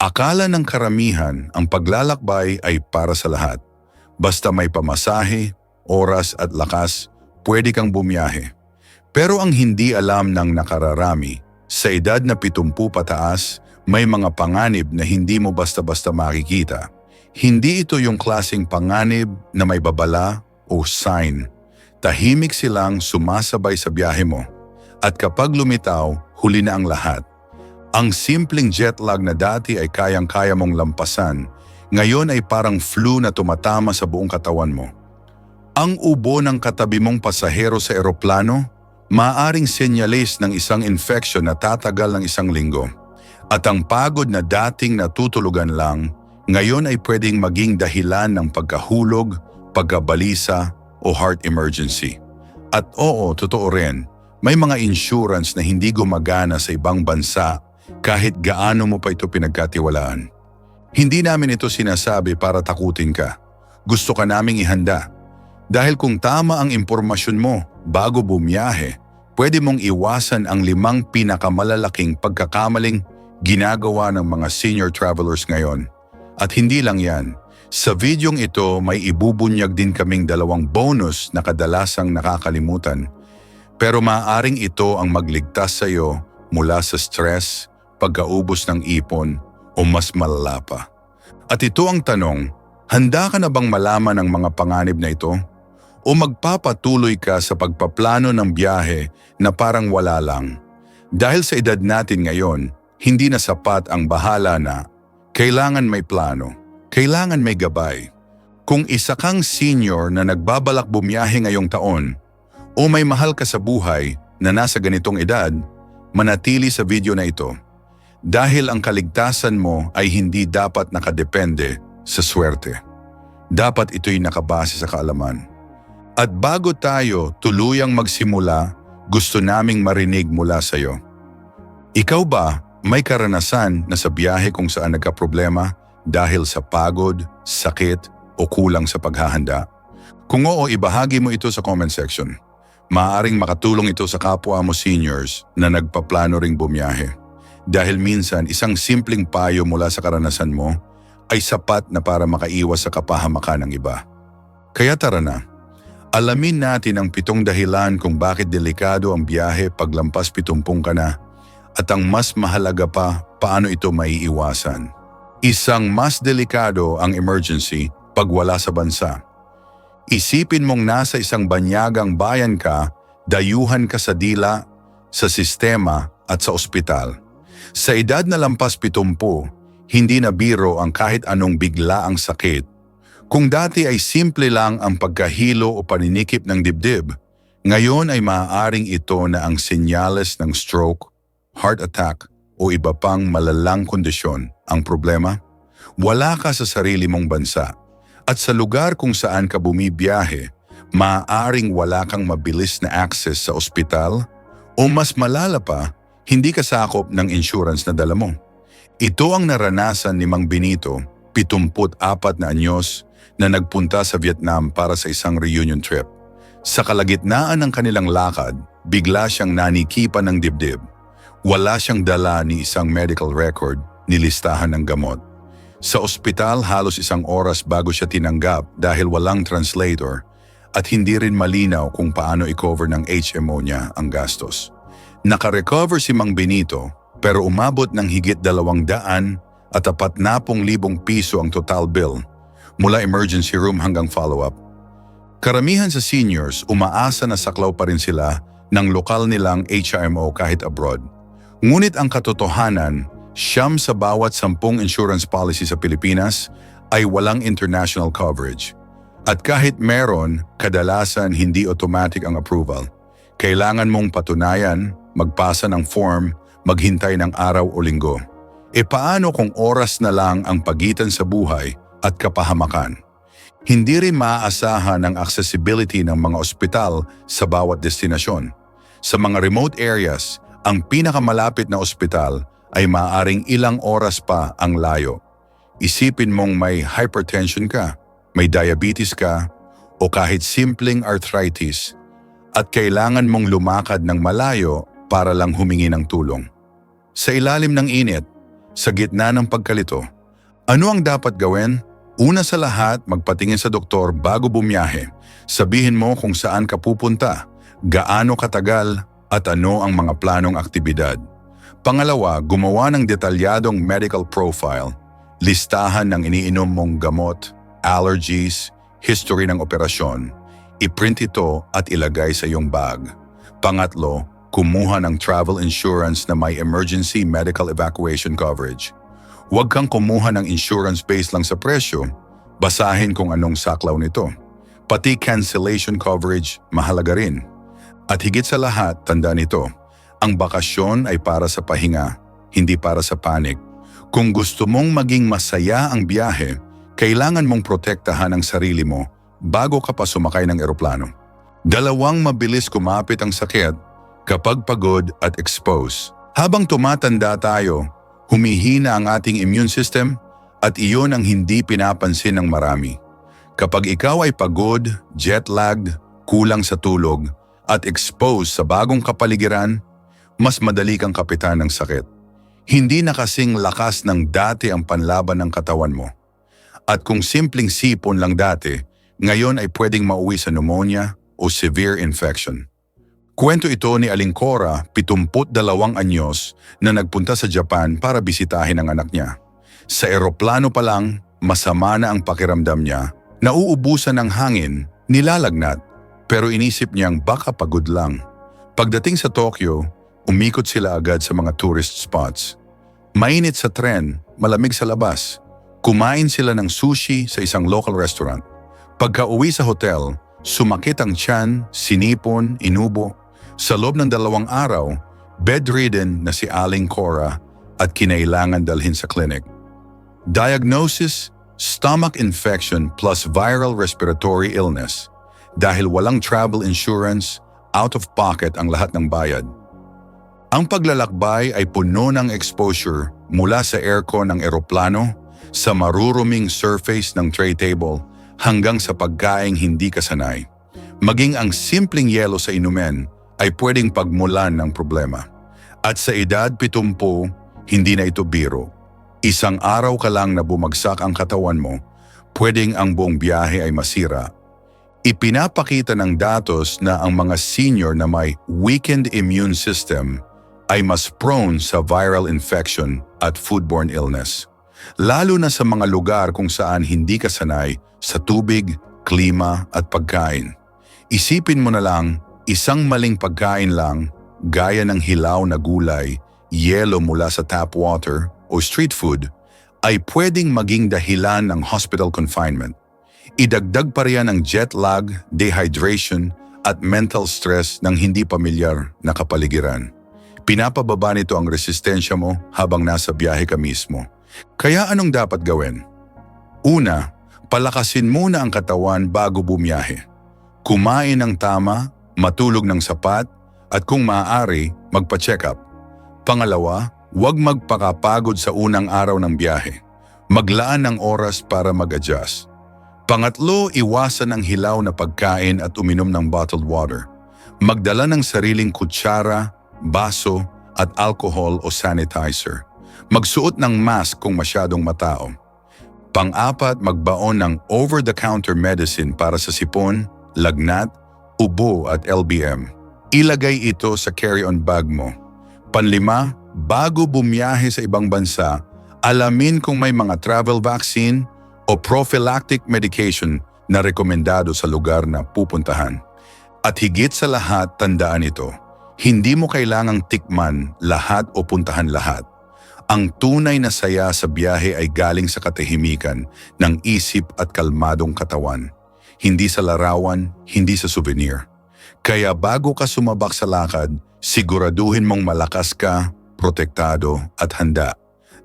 Akala ng karamihan ang paglalakbay ay para sa lahat. Basta may pamasahe, oras at lakas, pwede kang bumiyahe. Pero ang hindi alam ng nakararami, sa edad na 70 pataas, may mga panganib na hindi mo basta-basta makikita. Hindi ito yung klaseng panganib na may babala o sign. Tahimik silang sumasabay sa biyahe mo. At kapag lumitaw, huli na ang lahat. Ang simpleng jet lag na dati ay kayang-kaya mong lampasan, ngayon ay parang flu na tumatama sa buong katawan mo. Ang ubo ng katabi mong pasahero sa eroplano, maaring senyalis ng isang infection na tatagal ng isang linggo. At ang pagod na dating natutulugan lang, ngayon ay pwedeng maging dahilan ng pagkahulog, pagkabalisa o heart emergency. At oo, totoo rin, may mga insurance na hindi gumagana sa ibang bansa kahit gaano mo pa ito pinagkatiwalaan. Hindi namin ito sinasabi para takutin ka. Gusto ka naming ihanda. Dahil kung tama ang impormasyon mo bago bumiyahe, pwede mong iwasan ang limang pinakamalalaking pagkakamaling ginagawa ng mga senior travelers ngayon. At hindi lang yan, sa videong ito may ibubunyag din kaming dalawang bonus na kadalasang nakakalimutan. Pero maaaring ito ang magligtas sa iyo mula sa stress, pagkaubos ng ipon o mas malala pa. At ito ang tanong, handa ka na bang malaman ang mga panganib na ito? O magpapatuloy ka sa pagpaplano ng biyahe na parang wala lang? Dahil sa edad natin ngayon, hindi na sapat ang bahala na. Kailangan may plano. Kailangan may gabay. Kung isa kang senior na nagbabalak bumiyahe ngayong taon, o may mahal ka sa buhay na nasa ganitong edad, manatili sa video na ito. Dahil ang kaligtasan mo ay hindi dapat nakadepende sa swerte. Dapat ito'y nakabase sa kaalaman. At bago tayo tuluyang magsimula, gusto naming marinig mula sa iyo. Ikaw ba may karanasan na sa biyahe kung saan nagka-problema dahil sa pagod, sakit o kulang sa paghahanda? Kung oo, ibahagi mo ito sa comment section. Maaring makatulong ito sa kapwa mo seniors na nagpaplano ring bumiyahe. Dahil minsan isang simpleng payo mula sa karanasan mo ay sapat na para makaiwas sa kapahamakan ng iba. Kaya tara na, alamin natin ang pitong dahilan kung bakit delikado ang biyahe paglampas pitumpung ka na at ang mas mahalaga pa paano ito maiiwasan. Isang mas delikado ang emergency pag wala sa bansa. Isipin mong nasa isang banyagang bayan ka, dayuhan ka sa dila, sa sistema at sa ospital. Sa edad na lampas pitumpu, hindi na biro ang kahit anong bigla ang sakit. Kung dati ay simple lang ang pagkahilo o paninikip ng dibdib, ngayon ay maaaring ito na ang senyales ng stroke, heart attack o iba pang malalang kondisyon. Ang problema? Wala ka sa sarili mong bansa at sa lugar kung saan ka bumibiyahe, maaaring wala kang mabilis na access sa ospital o mas malala pa, hindi ka sakop ng insurance na dala mo. Ito ang naranasan ni Mang Benito, 74 na anyos, na nagpunta sa Vietnam para sa isang reunion trip. Sa kalagitnaan ng kanilang lakad, bigla siyang nanikipan ng dibdib. Wala siyang dala ni isang medical record, nilistahan ng gamot. Sa ospital halos isang oras bago siya tinanggap dahil walang translator at hindi rin malinaw kung paano i-cover ng HMO niya ang gastos. Nakarecover si Mang Benito pero umabot ng higit dalawang daan at apat na pong libong piso ang total bill mula emergency room hanggang follow-up. Karamihan sa seniors umaasa na saklaw pa rin sila ng lokal nilang HMO kahit abroad. Ngunit ang katotohanan, siyam sa bawat sampung insurance policy sa Pilipinas ay walang international coverage. At kahit meron, kadalasan hindi automatic ang approval. Kailangan mong patunayan, magpasa ng form, maghintay ng araw o linggo. E paano kung oras na lang ang pagitan sa buhay at kapahamakan? Hindi rin maaasahan ang accessibility ng mga ospital sa bawat destinasyon. Sa mga remote areas, ang pinakamalapit na ospital ay maaaring ilang oras pa ang layo. Isipin mong may hypertension ka, may diabetes ka, o kahit simpleng arthritis at kailangan mong lumakad ng malayo para lang humingi ng tulong. Sa ilalim ng init, sa gitna ng pagkalito. Ano ang dapat gawin? Una sa lahat, magpatingin sa doktor bago bumiyahe. Sabihin mo kung saan ka pupunta, gaano katagal, at ano ang mga planong aktibidad. Pangalawa, gumawa ng detalyadong medical profile, listahan ng iniinom mong gamot, allergies, history ng operasyon. I-print ito at ilagay sa iyong bag. Pangatlo, kumuha ng travel insurance na may emergency medical evacuation coverage. Huwag kang kumuha ng insurance based lang sa presyo, basahin kung anong saklaw nito. Pati cancellation coverage, mahalaga rin. At higit sa lahat, tanda nito, ang bakasyon ay para sa pahinga, hindi para sa panik. Kung gusto mong maging masaya ang biyahe, kailangan mong protektahan ang sarili mo bago ka pa sumakay ng eroplano. Dalawang mabilis kumapit ang sakit kapag pagod at exposed. Habang tumatanda tayo, humihina ang ating immune system at iyon ang hindi pinapansin ng marami. Kapag ikaw ay pagod, jet-lagged, kulang sa tulog, at exposed sa bagong kapaligiran, mas madali kang kapitan ng sakit. Hindi na kasing lakas ng dati ang panlaban ng katawan mo. At kung simpleng sipon lang dati, ngayon ay pwedeng mauwi sa pneumonia o severe infection. Kwento ito ni Aling Cora, 72 anyos, na nagpunta sa Japan para bisitahin ang anak niya. Sa eroplano pa lang, masama na ang pakiramdam niya, nauubusan ng hangin, nilalagnat, pero inisip niyang baka pagod lang. Pagdating sa Tokyo, umikot sila agad sa mga tourist spots. Mainit sa tren, malamig sa labas. Kumain sila ng sushi sa isang local restaurant. Pagka uwi sa hotel, sumakit ang tiyan, sinipon, inubo. Sa loob ng dalawang araw, bedridden na si Aling Cora at kinailangan dalhin sa clinic. Diagnosis, stomach infection plus viral respiratory illness. Dahil walang travel insurance, out of pocket ang lahat ng bayad. Ang paglalakbay ay puno ng exposure mula sa aircon ng eroplano, sa maruruming surface ng tray table, hanggang sa pagkaing hindi kasanay. Maging ang simpleng yelo sa inumen ay pwedeng pagmulan ng problema. At sa edad 70, hindi na ito biro. Isang araw ka lang na bumagsak ang katawan mo, pwedeng ang buong biyahe ay masira Ipinapakita ng datos na ang mga senior na may weakened immune system ay mas prone sa viral infection at foodborne illness. Lalo na sa mga lugar kung saan hindi ka sanay sa tubig, klima at pagkain. Isipin mo na lang, isang maling pagkain lang, gaya ng hilaw na gulay, yelo mula sa tap water o street food, ay pwedeng maging dahilan ng hospital confinement. Idagdag pa riyan ang jet lag, dehydration at mental stress ng hindi pamilyar na kapaligiran. Pinapababa nito ang resistensya mo habang nasa biyahe ka mismo. Kaya anong dapat gawin? Una, palakasin muna ang katawan bago bumiyahe. Kumain ng tama, matulog ng sapat, at kung maaari, magpa-check up. Pangalawa, huwag magpakapagod sa unang araw ng biyahe. Maglaan ng oras para mag-adjust. Pangatlo, iwasan ang hilaw na pagkain at uminom ng bottled water. Magdala ng sariling kutsara, baso at alcohol o sanitizer. Magsuot ng mask kung masyadong matao. Pang-apat, magbaon ng over-the-counter medicine para sa sipon, lagnat, ubo at LBM. Ilagay ito sa carry-on bag mo. Panlima, bago bumiyahe sa ibang bansa, alamin kung may mga travel vaccine o prophylactic medication na rekomendado sa lugar na pupuntahan. At higit sa lahat, tandaan ito, hindi mo kailangang tikman lahat o puntahan lahat. Ang tunay na saya sa biyahe ay galing sa katahimikan ng isip at kalmadong katawan. Hindi sa larawan, hindi sa souvenir. Kaya bago ka sumabak sa lakad, siguraduhin mong malakas ka, protektado at handa.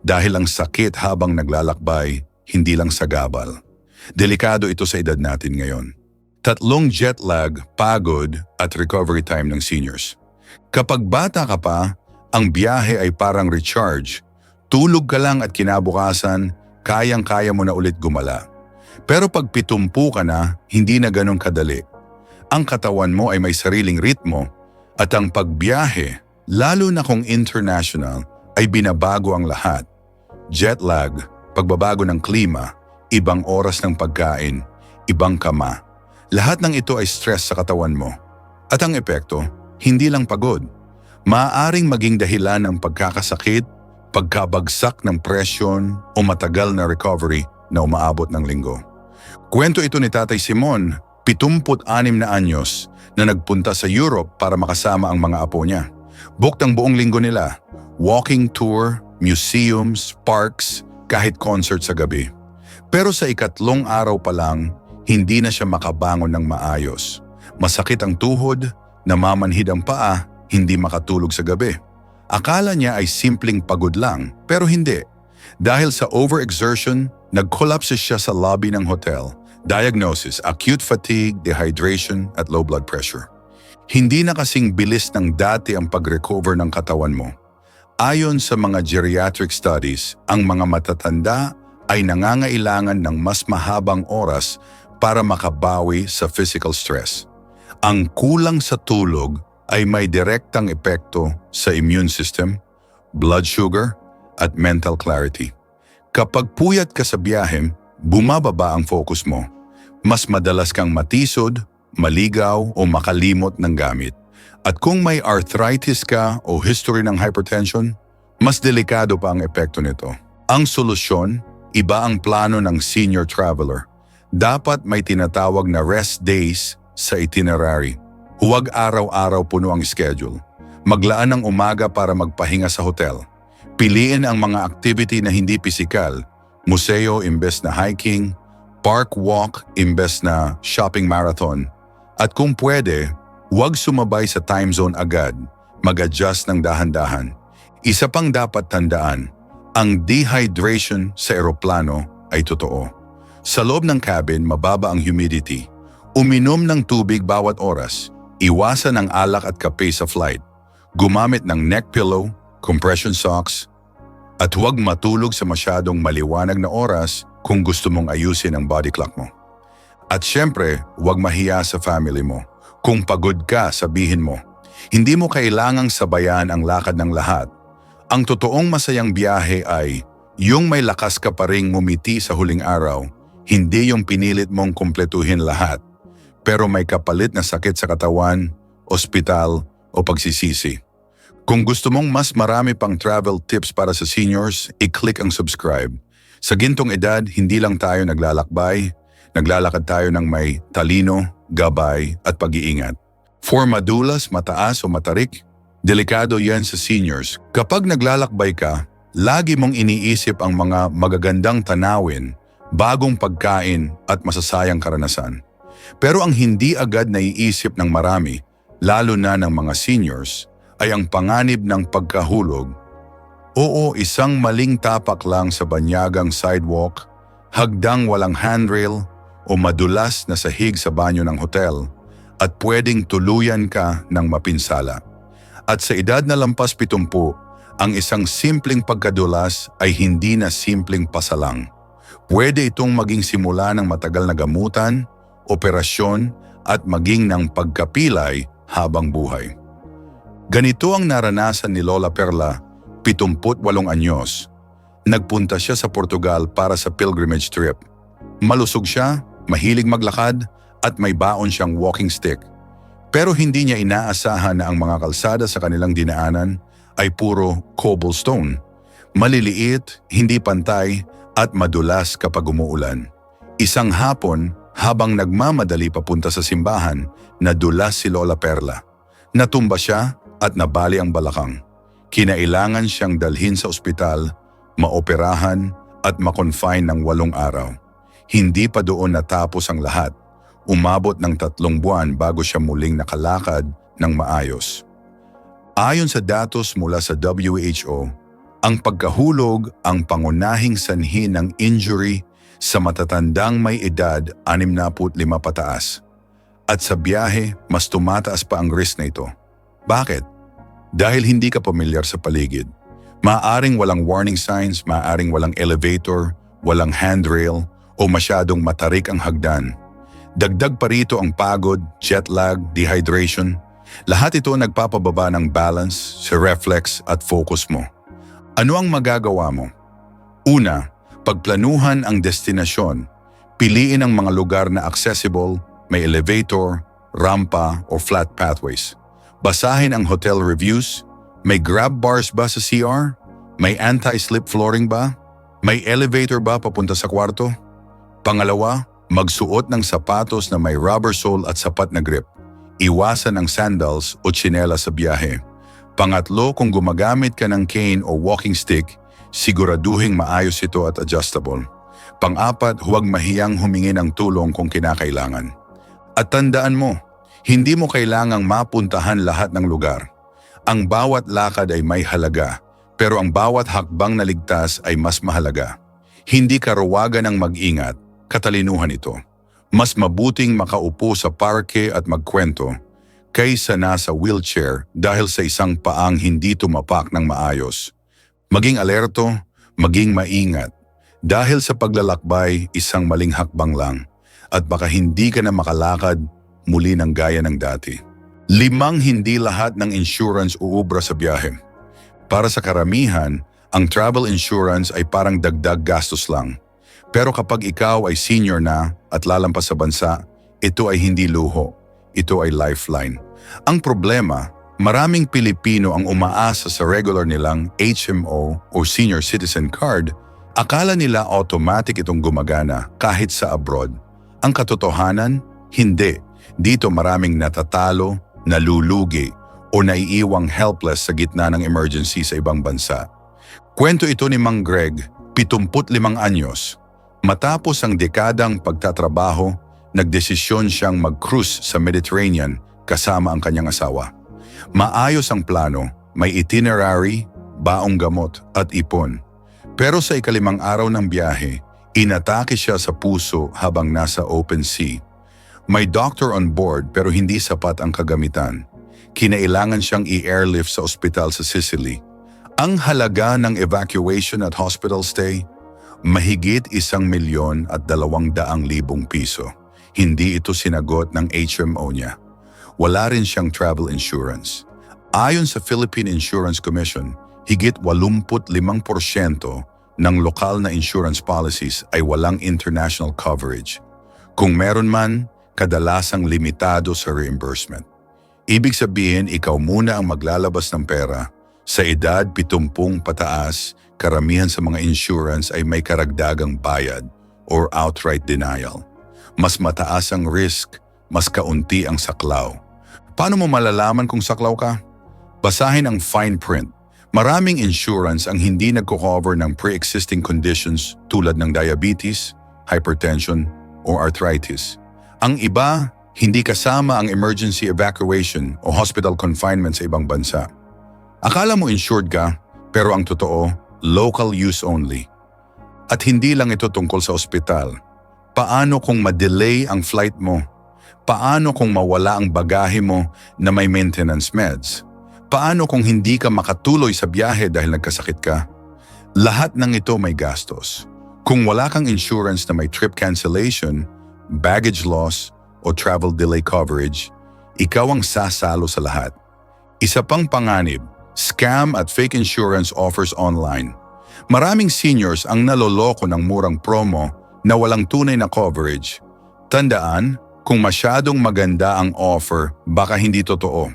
Dahil ang sakit habang naglalakbay hindi lang sa gabal. Delikado ito sa edad natin ngayon. Tatlong jet lag, pagod at recovery time ng seniors. Kapag bata ka pa, ang biyahe ay parang recharge. Tulog ka lang at kinabukasan, kayang-kaya mo na ulit gumala. Pero pag pitumpu ka na, hindi na ganun kadali. Ang katawan mo ay may sariling ritmo at ang pagbiyahe, lalo na kung international, ay binabago ang lahat. jet lag, pagbabago ng klima, ibang oras ng pagkain, ibang kama. Lahat ng ito ay stress sa katawan mo. At ang epekto, hindi lang pagod. Maaaring maging dahilan ng pagkakasakit, pagkabagsak ng presyon o matagal na recovery na umaabot ng linggo. Kwento ito ni Tatay Simon, 76 na anyos, na nagpunta sa Europe para makasama ang mga apo niya. Booked ang buong linggo nila. Walking tour, museums, parks, kahit concert sa gabi. Pero sa ikatlong araw pa lang, hindi na siya makabangon ng maayos. Masakit ang tuhod, namamanhid ang paa, hindi makatulog sa gabi. Akala niya ay simpleng pagod lang, pero hindi. Dahil sa overexertion, nag-collapse siya sa lobby ng hotel. Diagnosis, acute fatigue, dehydration at low blood pressure. Hindi na kasing bilis ng dati ang pag-recover ng katawan mo. Ayon sa mga geriatric studies, ang mga matatanda ay nangangailangan ng mas mahabang oras para makabawi sa physical stress. Ang kulang sa tulog ay may direktang epekto sa immune system, blood sugar, at mental clarity. Kapag puyat ka sa biyahe, bumababa ang focus mo. Mas madalas kang matisod, maligaw o makalimot ng gamit. At kung may arthritis ka o history ng hypertension, mas delikado pa ang epekto nito. Ang solusyon, iba ang plano ng senior traveler. Dapat may tinatawag na rest days sa itinerary. Huwag araw-araw puno ang schedule. Maglaan ng umaga para magpahinga sa hotel. Piliin ang mga activity na hindi pisikal, museo imbes na hiking, park walk imbes na shopping marathon. At kung pwede, huwag sumabay sa time zone agad, mag-adjust ng dahan-dahan. Isa pang dapat tandaan, ang dehydration sa eroplano ay totoo. Sa loob ng cabin, mababa ang humidity. Uminom ng tubig bawat oras. Iwasan ang alak at kape sa flight. Gumamit ng neck pillow, compression socks, at huwag matulog sa masyadong maliwanag na oras kung gusto mong ayusin ang body clock mo. At syempre, huwag mahiya sa family mo. Kung pagod ka, sabihin mo. Hindi mo kailangang sabayan ang lakad ng lahat. Ang totoong masayang biyahe ay yung may lakas ka pa ring ngumiti sa huling araw, hindi yung pinilit mong kumpletuhin lahat, pero may kapalit na sakit sa katawan, ospital o pagsisisi. Kung gusto mong mas marami pang travel tips para sa seniors, i-click ang subscribe. Sa gintong edad, hindi lang tayo naglalakbay, naglalakad tayo ng may talino, gabay at pag-iingat. For madulas, mataas o matarik, delikado yan sa seniors. Kapag naglalakbay ka, lagi mong iniisip ang mga magagandang tanawin, bagong pagkain at masasayang karanasan. Pero ang hindi agad naiisip ng marami, lalo na ng mga seniors, ay ang panganib ng pagkahulog Oo, isang maling tapak lang sa banyagang sidewalk, hagdang walang handrail o madulas na sahig sa banyo ng hotel at pwedeng tuluyan ka ng mapinsala. At sa edad na lampas pitumpu, ang isang simpleng pagkadulas ay hindi na simpleng pasalang. Pwede itong maging simula ng matagal na gamutan, operasyon at maging ng pagkapilay habang buhay. Ganito ang naranasan ni Lola Perla 78 anyos. Nagpunta siya sa Portugal para sa pilgrimage trip. Malusog siya, mahilig maglakad, at may baon siyang walking stick. Pero hindi niya inaasahan na ang mga kalsada sa kanilang dinaanan ay puro cobblestone. Maliliit, hindi pantay, at madulas kapag umuulan. Isang hapon, habang nagmamadali papunta sa simbahan, nadulas si Lola Perla. Natumba siya at nabali ang balakang. Kinailangan siyang dalhin sa ospital, maoperahan at makonfine ng walong araw. Hindi pa doon natapos ang lahat. Umabot ng tatlong buwan bago siya muling nakalakad ng maayos. Ayon sa datos mula sa WHO, ang pagkahulog ang pangunahing sanhi ng injury sa matatandang may edad 65 pataas. At sa biyahe, mas tumataas pa ang risk na ito. Bakit? Dahil hindi ka pamilyar sa paligid, maaring walang warning signs, maaring walang elevator, walang handrail, o masyadong matarik ang hagdan. Dagdag pa rito ang pagod, jet lag, dehydration. Lahat ito nagpapababa ng balance, sa reflex at focus mo. Ano ang magagawa mo? Una, pagplanuhan ang destinasyon. Piliin ang mga lugar na accessible, may elevator, rampa o flat pathways. Basahin ang hotel reviews. May grab bars ba sa CR? May anti-slip flooring ba? May elevator ba papunta sa kwarto? Pangalawa, magsuot ng sapatos na may rubber sole at sapat na grip. Iwasan ang sandals o tsinela sa biyahe. Pangatlo, kung gumagamit ka ng cane o walking stick, siguraduhing maayos ito at adjustable. Pang-apat, huwag mahiyang humingi ng tulong kung kinakailangan. At tandaan mo, hindi mo kailangang mapuntahan lahat ng lugar. Ang bawat lakad ay may halaga, pero ang bawat hakbang na ligtas ay mas mahalaga. Hindi karuwagan ng mag-ingat, katalinuhan ito. Mas mabuting makaupo sa parke at magkwento kaysa nasa wheelchair dahil sa isang paang hindi tumapak ng maayos. Maging alerto, maging maingat. Dahil sa paglalakbay, isang maling hakbang lang at baka hindi ka na makalakad muli ng gaya ng dati. Limang hindi lahat ng insurance uubra sa biyahe. Para sa karamihan, ang travel insurance ay parang dagdag gastos lang. Pero kapag ikaw ay senior na at lalampas sa bansa, ito ay hindi luho. Ito ay lifeline. Ang problema, maraming Pilipino ang umaasa sa regular nilang HMO o Senior Citizen Card, akala nila automatic itong gumagana kahit sa abroad. Ang katotohanan, hindi. Dito maraming natatalo, nalulugi, o naiiwang helpless sa gitna ng emergency sa ibang bansa. Kwento ito ni Mang Greg, 75 anyos. Matapos ang dekadang pagtatrabaho, nagdesisyon siyang mag-cruise sa Mediterranean kasama ang kanyang asawa. Maayos ang plano, may itinerary, baong gamot at ipon. Pero sa ikalimang araw ng biyahe, inatake siya sa puso habang nasa open sea. May doctor on board pero hindi sapat ang kagamitan. Kinailangan siyang i-airlift sa ospital sa Sicily. Ang halaga ng evacuation at hospital stay, mahigit isang milyon at dalawang daang libong piso. Hindi ito sinagot ng HMO niya. Wala rin siyang travel insurance. Ayon sa Philippine Insurance Commission, higit 85% ng lokal na insurance policies ay walang international coverage. Kung meron man, kadalasang limitado sa reimbursement. Ibig sabihin, ikaw muna ang maglalabas ng pera. Sa edad 70 pataas, karamihan sa mga insurance ay may karagdagang bayad or outright denial. Mas mataas ang risk, mas kaunti ang saklaw. Paano mo malalaman kung saklaw ka? Basahin ang fine print. Maraming insurance ang hindi nagko-cover ng pre-existing conditions tulad ng diabetes, hypertension, o arthritis. Ang iba, hindi kasama ang emergency evacuation o hospital confinement sa ibang bansa. Akala mo insured ka, pero ang totoo, local use only. At hindi lang ito tungkol sa ospital. Paano kung ma-delay ang flight mo? Paano kung mawala ang bagahe mo na may maintenance meds? Paano kung hindi ka makatuloy sa biyahe dahil nagkasakit ka? Lahat ng ito may gastos. Kung wala kang insurance na may trip cancellation, baggage loss, o travel delay coverage, ikaw ang sasalo sa lahat. Isa pang panganib, scam at fake insurance offers online. Maraming seniors ang naloloko ng murang promo na walang tunay na coverage. Tandaan, kung masyadong maganda ang offer, baka hindi totoo.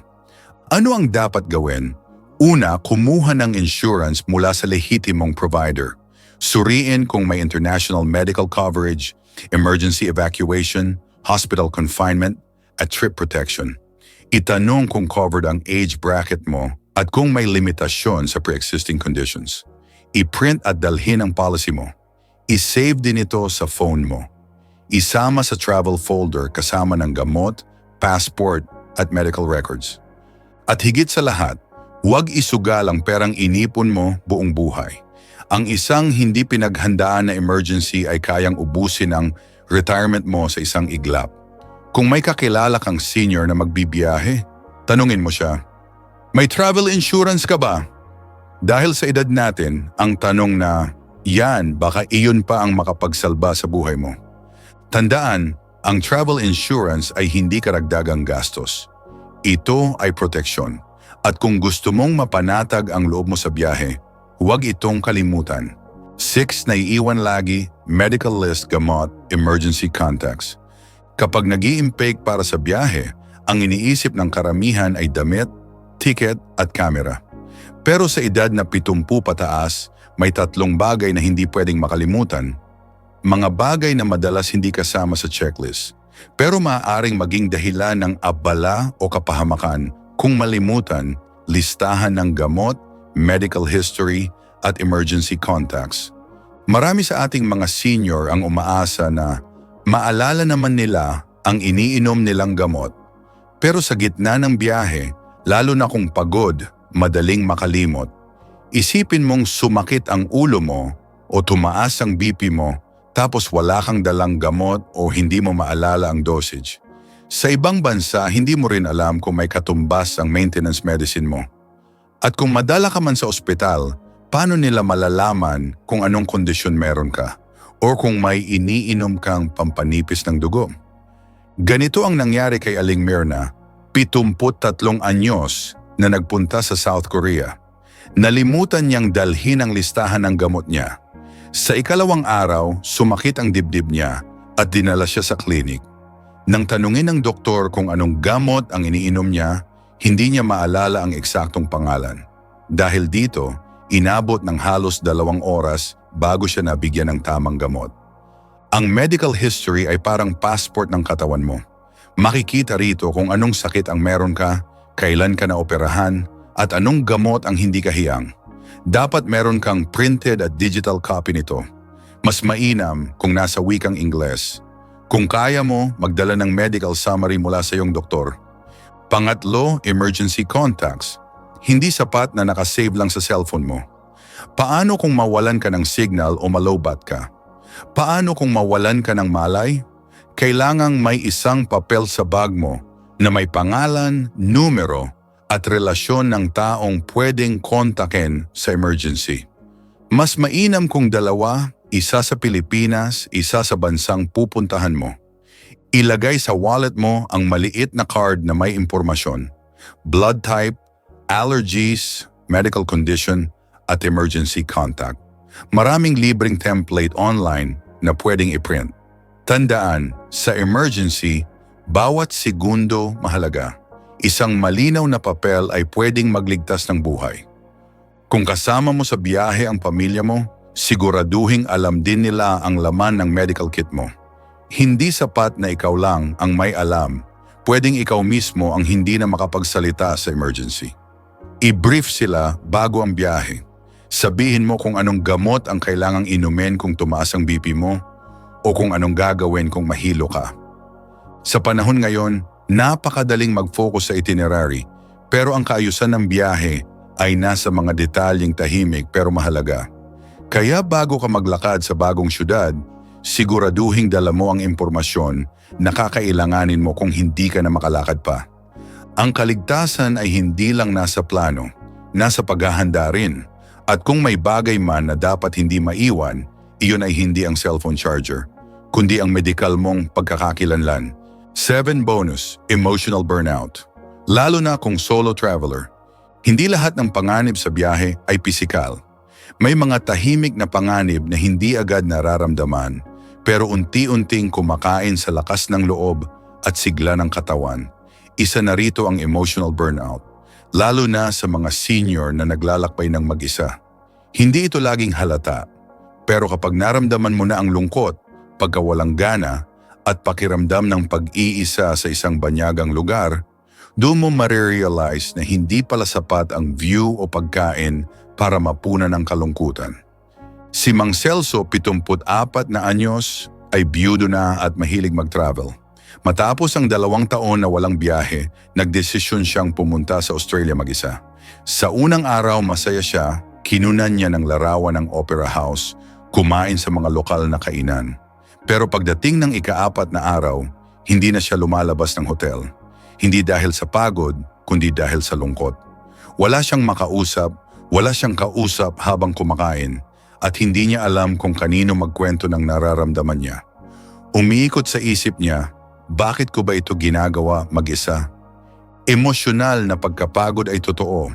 Ano ang dapat gawin? Una, kumuha ng insurance mula sa lehitimong provider. Suriin kung may international medical coverage, emergency evacuation, hospital confinement, at trip protection. Itanong kung covered ang age bracket mo at kung may limitasyon sa pre-existing conditions. I-print at dalhin ang policy mo. I-save din ito sa phone mo. Isama sa travel folder kasama ng gamot, passport at medical records. At higit sa lahat, huwag isugal ang perang inipon mo buong buhay. Ang isang hindi pinaghandaan na emergency ay kayang ubusin ang retirement mo sa isang iglap. Kung may kakilala kang senior na magbibiyahe, tanungin mo siya, May travel insurance ka ba? Dahil sa edad natin, ang tanong na, yan baka iyon pa ang makapagsalba sa buhay mo. Tandaan, ang travel insurance ay hindi karagdagang gastos. Ito ay proteksyon. At kung gusto mong mapanatag ang loob mo sa biyahe, huwag itong kalimutan. Six, naiiwan lagi, medical list, gamot, emergency contacts. Kapag nag impake para sa biyahe, ang iniisip ng karamihan ay damit, ticket at camera. Pero sa edad na 70 pataas, may tatlong bagay na hindi pwedeng makalimutan. Mga bagay na madalas hindi kasama sa checklist, pero maaaring maging dahilan ng abala o kapahamakan kung malimutan, listahan ng gamot, medical history at emergency contacts. Marami sa ating mga senior ang umaasa na maalala naman nila ang iniinom nilang gamot. Pero sa gitna ng biyahe, lalo na kung pagod, madaling makalimot. Isipin mong sumakit ang ulo mo o tumaas ang BP mo tapos wala kang dalang gamot o hindi mo maalala ang dosage. Sa ibang bansa, hindi mo rin alam kung may katumbas ang maintenance medicine mo. At kung madala ka man sa ospital, paano nila malalaman kung anong kondisyon meron ka o kung may iniinom kang pampanipis ng dugo? Ganito ang nangyari kay Aling Mirna, 73 anyos na nagpunta sa South Korea. Nalimutan niyang dalhin ang listahan ng gamot niya. Sa ikalawang araw, sumakit ang dibdib niya at dinala siya sa klinik. Nang tanungin ng doktor kung anong gamot ang iniinom niya, hindi niya maalala ang eksaktong pangalan. Dahil dito, inabot ng halos dalawang oras bago siya nabigyan ng tamang gamot. Ang medical history ay parang passport ng katawan mo. Makikita rito kung anong sakit ang meron ka, kailan ka na operahan, at anong gamot ang hindi kahiyang. Dapat meron kang printed at digital copy nito. Mas mainam kung nasa wikang Ingles. Kung kaya mo, magdala ng medical summary mula sa iyong doktor. Pangatlo, emergency contacts. Hindi sapat na nakasave lang sa cellphone mo. Paano kung mawalan ka ng signal o malobat ka? Paano kung mawalan ka ng malay? Kailangang may isang papel sa bag mo na may pangalan, numero at relasyon ng taong pwedeng kontakin sa emergency. Mas mainam kung dalawa, isa sa Pilipinas, isa sa bansang pupuntahan mo. Ilagay sa wallet mo ang maliit na card na may impormasyon, blood type, allergies, medical condition, at emergency contact. Maraming libreng template online na pwedeng iprint. Tandaan, sa emergency, bawat segundo mahalaga. Isang malinaw na papel ay pwedeng magligtas ng buhay. Kung kasama mo sa biyahe ang pamilya mo, siguraduhing alam din nila ang laman ng medical kit mo. Hindi sapat na ikaw lang ang may alam, pwedeng ikaw mismo ang hindi na makapagsalita sa emergency. I-brief sila bago ang biyahe. Sabihin mo kung anong gamot ang kailangang inumin kung tumaas ang BP mo o kung anong gagawin kung mahilo ka. Sa panahon ngayon, napakadaling mag-focus sa itinerary pero ang kaayusan ng biyahe ay nasa mga detalyeng tahimik pero mahalaga. Kaya bago ka maglakad sa bagong syudad, siguraduhing dala mo ang impormasyon na kakailanganin mo kung hindi ka na makalakad pa. Ang kaligtasan ay hindi lang nasa plano, nasa paghahanda rin. At kung may bagay man na dapat hindi maiwan, iyon ay hindi ang cellphone charger, kundi ang medikal mong pagkakakilanlan. 7 bonus, emotional burnout. Lalo na kung solo traveler. Hindi lahat ng panganib sa biyahe ay pisikal. May mga tahimik na panganib na hindi agad nararamdaman, pero unti-unting kumakain sa lakas ng loob at sigla ng katawan. Isa na rito ang emotional burnout, lalo na sa mga senior na naglalakbay ng mag-isa. Hindi ito laging halata, pero kapag naramdaman mo na ang lungkot, pagkawalang gana, at pakiramdam ng pag-iisa sa isang banyagang lugar, doon mo marirealize na hindi pala sapat ang view o pagkain para mapunan ang kalungkutan. Si Mang Celso, 74 na anyos, ay biyudo na at mahilig mag-travel. Matapos ang dalawang taon na walang biyahe, nagdesisyon siyang pumunta sa Australia mag-isa. Sa unang araw, masaya siya, kinunan niya ng larawan ng Opera House, kumain sa mga lokal na kainan. Pero pagdating ng ikaapat na araw, hindi na siya lumalabas ng hotel. Hindi dahil sa pagod, kundi dahil sa lungkot. Wala siyang makausap, wala siyang kausap habang kumakain, at hindi niya alam kung kanino magkwento ng nararamdaman niya. Umiikot sa isip niya, bakit ko ba ito ginagawa mag-isa? Emosyonal na pagkapagod ay totoo,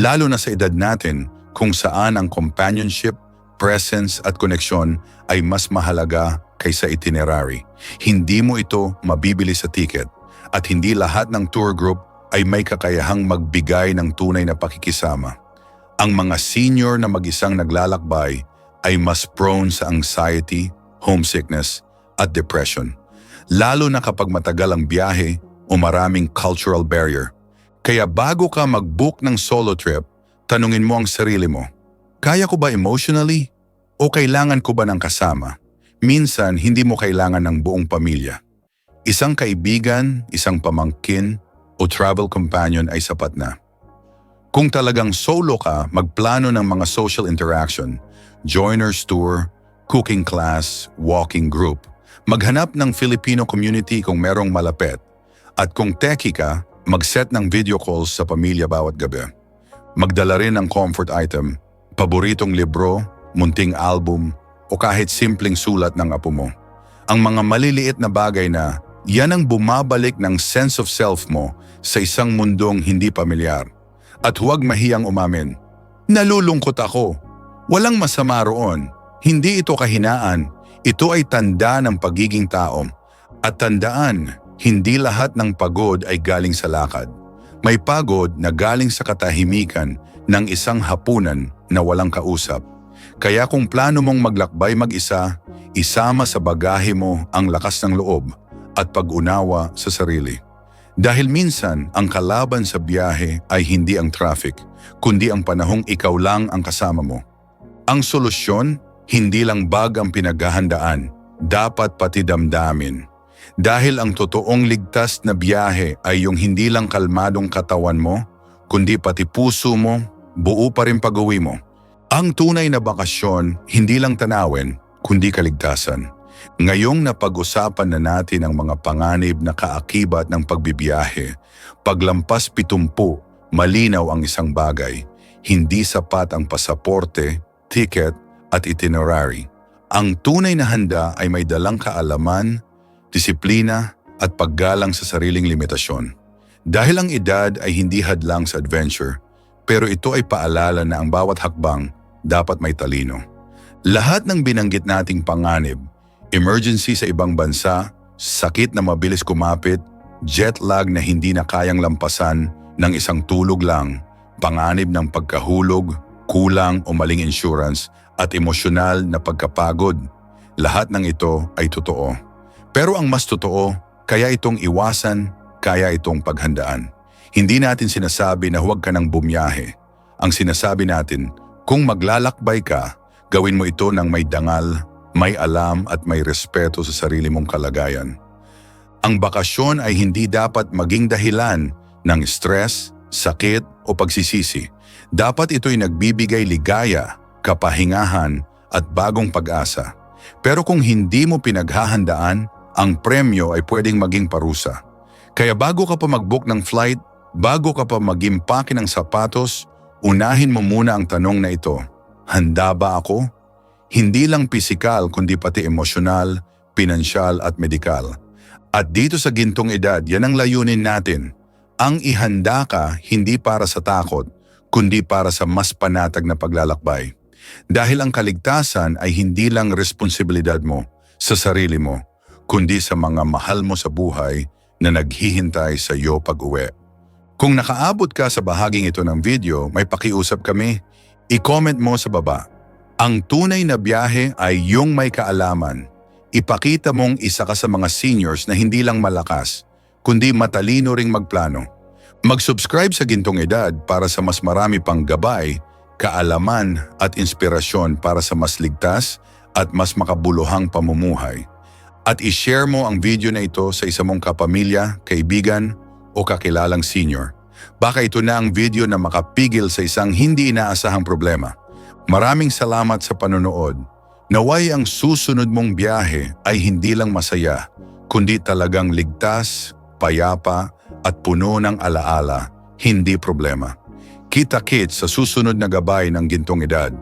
lalo na sa edad natin kung saan ang companionship, presence at koneksyon ay mas mahalaga kaysa itinerary. Hindi mo ito mabibili sa ticket at hindi lahat ng tour group ay may kakayahang magbigay ng tunay na pakikisama. Ang mga senior na mag-isang naglalakbay ay mas prone sa anxiety, homesickness at depression. Lalo na kapag matagal ang biyahe o maraming cultural barrier. Kaya bago ka mag-book ng solo trip, tanungin mo ang sarili mo, kaya ko ba emotionally? O kailangan ko ba ng kasama? Minsan, hindi mo kailangan ng buong pamilya. Isang kaibigan, isang pamangkin, o travel companion ay sapat na. Kung talagang solo ka, magplano ng mga social interaction, joiners tour, cooking class, walking group. Maghanap ng Filipino community kung merong malapit. At kung techie ka, mag-set ng video calls sa pamilya bawat gabi. Magdala rin ng comfort item, paboritong libro, munting album, o kahit simpleng sulat ng apo mo. Ang mga maliliit na bagay na yan ang bumabalik ng sense of self mo sa isang mundong hindi pamilyar. At huwag mahiyang umamin. Nalulungkot ako. Walang masama roon. Hindi ito kahinaan. Ito ay tanda ng pagiging tao. At tandaan, hindi lahat ng pagod ay galing sa lakad. May pagod na galing sa katahimikan ng isang hapunan na walang kausap. Kaya kung plano mong maglakbay mag-isa, isama sa bagahe mo ang lakas ng loob at pag-unawa sa sarili. Dahil minsan, ang kalaban sa biyahe ay hindi ang traffic, kundi ang panahong ikaw lang ang kasama mo. Ang solusyon, hindi lang bag ang pinaghahandaan, dapat pati damdamin. Dahil ang totoong ligtas na biyahe ay yung hindi lang kalmadong katawan mo, kundi pati puso mo, buo pa rin pag-uwi mo. Ang tunay na bakasyon, hindi lang tanawin, kundi kaligtasan. Ngayong napag-usapan na natin ang mga panganib na kaakibat ng pagbibiyahe, paglampas pitumpu, malinaw ang isang bagay. Hindi sapat ang pasaporte, ticket at itinerary. Ang tunay na handa ay may dalang kaalaman, disiplina at paggalang sa sariling limitasyon. Dahil ang edad ay hindi hadlang sa adventure, pero ito ay paalala na ang bawat hakbang dapat may talino. Lahat ng binanggit nating panganib, emergency sa ibang bansa, sakit na mabilis kumapit, jet lag na hindi na kayang lampasan ng isang tulog lang, panganib ng pagkahulog, kulang o maling insurance at emosyonal na pagkapagod. Lahat ng ito ay totoo. Pero ang mas totoo, kaya itong iwasan, kaya itong paghandaan. Hindi natin sinasabi na huwag ka nang bumiyahe. Ang sinasabi natin, kung maglalakbay ka, gawin mo ito ng may dangal, may alam at may respeto sa sarili mong kalagayan. Ang bakasyon ay hindi dapat maging dahilan ng stress, sakit o pagsisisi. Dapat ito'y nagbibigay ligaya, kapahingahan at bagong pag-asa. Pero kung hindi mo pinaghahandaan, ang premyo ay pwedeng maging parusa. Kaya bago ka pa mag-book ng flight, bago ka pa mag-impake ng sapatos, unahin mo muna ang tanong na ito. Handa ba ako? Hindi lang pisikal kundi pati emosyonal, pinansyal at medikal. At dito sa gintong edad, yan ang layunin natin. Ang ihanda ka hindi para sa takot, kundi para sa mas panatag na paglalakbay. Dahil ang kaligtasan ay hindi lang responsibilidad mo sa sarili mo, kundi sa mga mahal mo sa buhay na naghihintay sa iyo pag-uwi. Kung nakaabot ka sa bahaging ito ng video, may pakiusap kami. I-comment mo sa baba. Ang tunay na biyahe ay yung may kaalaman. Ipakita mong isa ka sa mga seniors na hindi lang malakas, kundi matalino ring magplano. Mag-subscribe sa Gintong Edad para sa mas marami pang gabay, kaalaman at inspirasyon para sa mas ligtas at mas makabuluhang pamumuhay. At i-share mo ang video na ito sa isa mong kapamilya, kaibigan o kakilalang senior. Baka ito na ang video na makapigil sa isang hindi inaasahang problema. Maraming salamat sa panonood. Naway ang susunod mong biyahe ay hindi lang masaya, kundi talagang ligtas, payapa at puno ng alaala, hindi problema. Kita-kits sa susunod na gabay ng Gintong Edad.